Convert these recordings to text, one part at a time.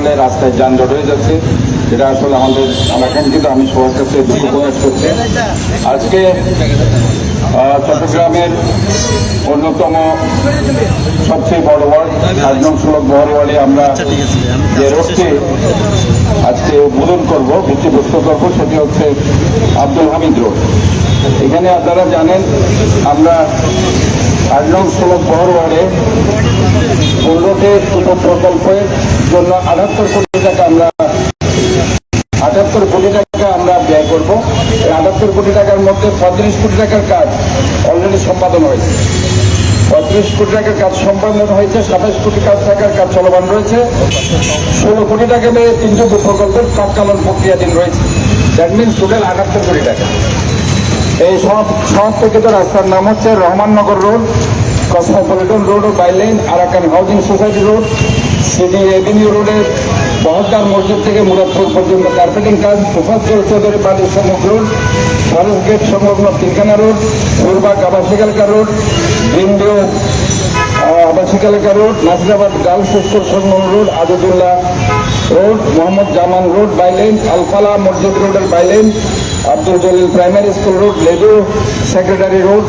আসলে রাস্তায় যানজট হয়ে যাচ্ছে। যেটা আসলে আমাদের অনাকাঙ্ক্ষিত আমি সবার কাছে দুঃখ প্রকাশ করছি। আজকে চট্টগ্রামের অন্যতম সবচেয়ে বড় ওয়ার্ড আট নং বহরওয়ালি আমরা যে রোডটি আজকে উদ্বোধন করব ভিত্তিপ্রস্ত করব সেটি হচ্ছে আব্দুল হামিদ রোড। এখানে আপনারা জানেন আমরা আট নং ষোলক বহরওয়ালে পনেরোটি প্রকল্পের জন্য আটাত্তর কোটি টাকা আমরা, আটাত্তর কোটি টাকা আমরা ব্যয় করব। এই আটাত্তর কোটি টাকার মধ্যে পঁয়ত্রিশ কোটি টাকার কাজ অলরেডি সম্পাদন হয়েছে। পঁয়ত্রিশ কোটি টাকার কাজ সম্পাদন হয়েছে, সাতাশ কোটি কাজ টাকার কাজ চলমান রয়েছে। ষোলো কোটি টাকা নিয়ে তিনটি প্রকল্পের তৎকালীন প্রক্রিয়াধীন রয়েছে। দ্যাট মিনস টোটাল আটাত্তর কোটি টাকা। এই সংস্কৃত রাস্তার নাম হচ্ছে রহমাননগর রোড, কসমোপলিটন রোড ও bylane Arakan housing society road, CD avenue রোডের বহদ্দার মসজিদ থেকে মুরাদপুর পর্যন্ত। কার্পেটিং কাজ মুফাজ্জল চৌধুরী বাড়ির সম্মুখ রোড, ফরেস্ট গেট সংলগ্ন তিলখানা রোড ফুলবাগ আবাসিক এলাকা রোড গ্রিনভিউ আবাসিক এলাকা রোড, নাসিরাবাদ গার্লস স্কুল সংলগ্ন road, Azdullah road Mohammad Zaman road bylane Alfalah মসজিদ রোডের bylane Abdul Jalil primary school road Ledu secretary road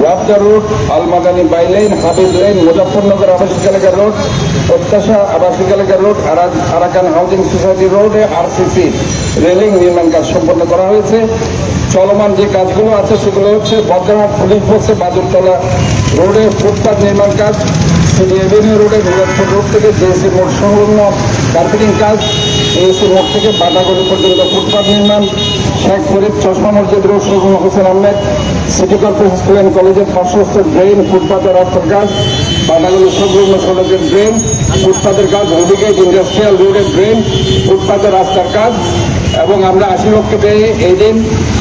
Wabda road Almadani bylane Habib lane Muzaffarnagar আবাসিক এলাকা রোড প্রত্যাশা আবাসিক এলাকা রোড আরা- আরাকান হাউজিং সোসাইটি রোডে আরসিসি রেলিং নির্মাণ কাজ সম্পন্ন করা হয়েছে। চলমান যে কাজগুলো আছে, সেগুলো হচ্ছে বর্ধমান পুলিশ বসে বাদুরতলা রোডে ফুটপাথ নির্মাণ কাজ সিডি এভিনিউ রোডে মুরাদপুর রোড থেকে জেএসি মোড় সংলগ্ন কার্পেটিং কাজ জেএসি মোড় থেকে বাটাগড়ি পর্যন্ত ফুটপাথ নির্মাণ, শেখ ফরিদ, চশমা মসজিদ রোড সংলগ্ন Hossain Ahmed, city corporation school and কলেজের পার্শ্বস্থ ড্রেন ফুটপাথের রাস্তার কাজ বাটাগড়ি সংলগ্ন সড়কের ড্রেন ফুটপাথের কাজ হলিগেট ইন্ডাস্ট্রিয়াল রোডের ড্রেন ফুটপাথের রাস্তার কাজ, এবং আমরা আশি লক্ষ পেয়ে এই দিন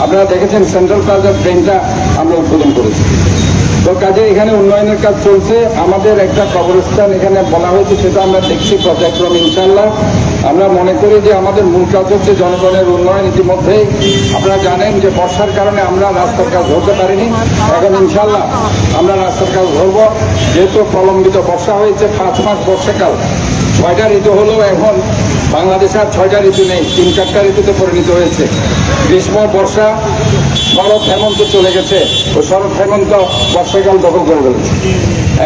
আপনারা দেখেছেন সেন্ট্রাল প্লাজার ট্রেনটা আমরা উদ্বোধন করেছি। তো কাজে এখানে উন্নয়নের কাজ চলছে। আমাদের একটা কবরস্থান এখানে বলা হয়েছে, সেটা আমরা দেখছি পর্যায়ক্রম ইনশাল্লাহ আমরা মনে করি যে আমাদের মূল কাজ হচ্ছে জনগণের উন্নয়ন ইতিমধ্যেই। আপনারা জানেন যে বর্ষার কারণে আমরা রাস্তার কাজ ধরতে পারিনি। এখন ইনশাল্লাহ আমরা রাস্তার কাজ ধরবো। যেহেতু প্রলম্বিত বর্ষা হয়েছে, পাঁচ মাস বর্ষাকাল। ছয়টা ঋতু হলেও এখন বাংলাদেশে আর ছয়টা ঋতু নেই, তিন চারটা ঋতুতে পরিণত হয়েছে। গ্রীষ্ম, বর্ষা শরৎ হেমন্ত চলে গেছে। ও শরৎ হেমন্ত বর্ষাকাল দখল করে ফেলেছে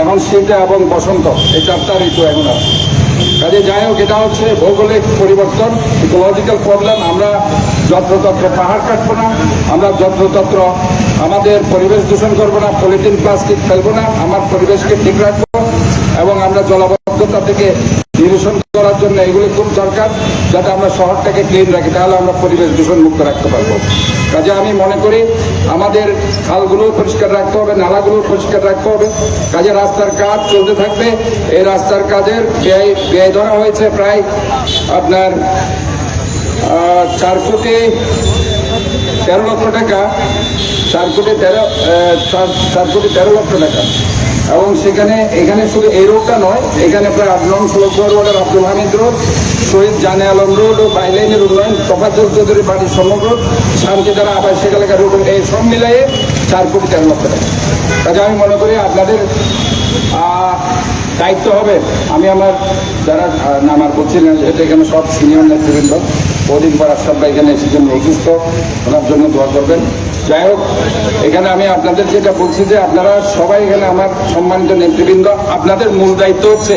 এখন শীত এবং বসন্ত, এই চারটা ঋতু এখন কাজে যাই হোক, এটা হচ্ছে ভৌগোলিক পরিবর্তন ইকোলজিক্যাল প্রবলেম আমরা যত্রতত্র পাহাড় কাটবো না, আমরা যত্রতত্র আমাদের পরিবেশ দূষণ করব না, পলিথিন, প্লাস্টিক ফেলব না, আমার পরিবেশকে ঠিক রাখব, এবং আমরা জলাবদ্ধতা থেকে নিরসন করার জন্য এগুলি খুব দরকার, যাতে আমরা শহরটাকে ক্লিন রাখি, তাহলে আমরা পরিবেশ দূষণ মুক্ত রাখতে পারব। কাজে আমি মনে করি আমাদের খালগুলো পরিষ্কার রাখতে হবে, নালাগুলো পরিষ্কার রাখতে হবে। কাজে রাস্তার কাজ চলতে থাকবে। এই রাস্তার কাজের ব্যয় ব্যয় ধরা হয়েছে প্রায় আপনার চার কোটি তেরো লক্ষ টাকা। চার কোটি তেরো চার- কোটি তেরো লক্ষ টাকা। এবং সেখানে এখানে শুধু এই রোডটা নয় এখানে প্রায় আট নং ষোলো রোডের আব্দুল হামিদ রোড শহীদ জানে আলম রোড ও বাইলাইনের উন্নয়ন তফাজল চৌধুরী বাড়ির সমগ্র শান্তিধারা আবাসিক এলাকা রোড এই সব মিলাইয়ে চার কোটি তেরো লক্ষ টাকা। কাজে আমি মনে করি আপনাদের দায়িত্ব হবে। আমি আমার যারা আহ, নাম আর বলছি না যেহেতু এখানে সব সিনিয়র নেতৃবৃন্দ বহুদিন পর আশরাফ এখানে এসেছেন অসুস্থ ওনার জন্য দোয়া করবেন। যাই হোক, এখানে আমি আপনাদের যেটা বলছি যে আপনারা সবাই এখানে আমার সম্মানিত নেতৃবৃন্দ, আপনাদের মূল দায়িত্ব হচ্ছে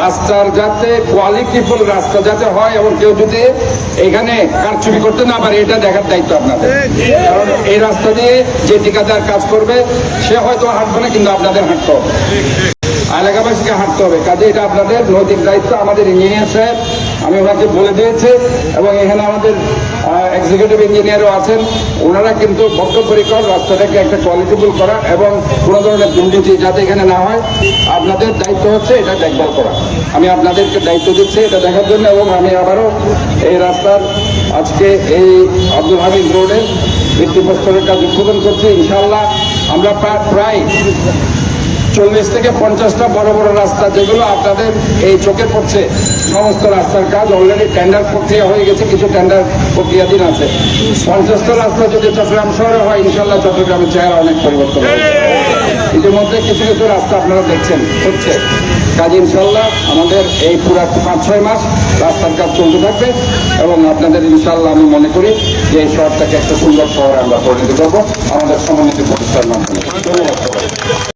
রাস্তার যাতে কোয়ালিটিফুল রাস্তা যাতে হয় এবং কেউ যদি এখানে কারচুপি করতে না পারে, এটা দেখার দায়িত্ব আপনাদের। কারণ এই রাস্তা দিয়ে যে ঠিকাদার কাজ করবে, সে হয়তো হাঁটবে না, কিন্তু আপনাদের হাঁটতে হবে। এলাকাবাসীকে হাঁটতে হবে। কাজে এটা আপনাদের নৈতিক দায়িত্ব, আমাদের ইঞ্জিনিয়ার সাহেব আমি ওনাকে বলে দিয়েছি এবং এখানে আমাদের এক্সিকিউটিভ ইঞ্জিনিয়ারও আছেন। ওনারা কিন্তু বদ্ধপরিকর রাস্তাটাকে একটা কোয়ালিটিফুল করা এবং কোনো ধরনের দুর্নীতি যাতে এখানে না হয়, আপনাদের দায়িত্ব হচ্ছে এটা দেখভাল করা। আমি আপনাদেরকে দায়িত্ব দিচ্ছি এটা দেখার জন্য এবং আমি আবারও এই রাস্তার আজকে এই আব্দুল হামিদ রোডের ভিত্তিপ্রস্তরের কাজ উদ্বোধন করছি। ইনশাআল্লাহ আমরা প্রায় চল্লিশ থেকে পঞ্চাশটা বড় বড় রাস্তা যেগুলো আপনাদের এই চোখে পড়ছে সমস্ত রাস্তার কাজ অলরেডি টেন্ডার প্রক্রিয়া হয়ে গেছে, কিছু টেন্ডার প্রক্রিয়াধীন আছে। পঞ্চাশটা রাস্তা যদি চট্টগ্রাম শহরে হয়, ইনশাল্লাহ চট্টগ্রামের চেহারা অনেক পরিবর্তন হবে ইতিমধ্যে কিছু কিছু রাস্তা আপনারা দেখছেন, হচ্ছে। কাজ ইনশাল্লাহ আমাদের এই পুরা পাঁচ, ছয় মাস রাস্তার কাজ চলতে থাকবে এবং আপনাদের ইনশাল্লাহ আমি মনে করি যে এই শহরটাকে একটা সুন্দর শহরে আমরা পরিণত করব, আমাদের সমন্বিত প্রতিষ্ঠার মাধ্যমে। ধন্যবাদ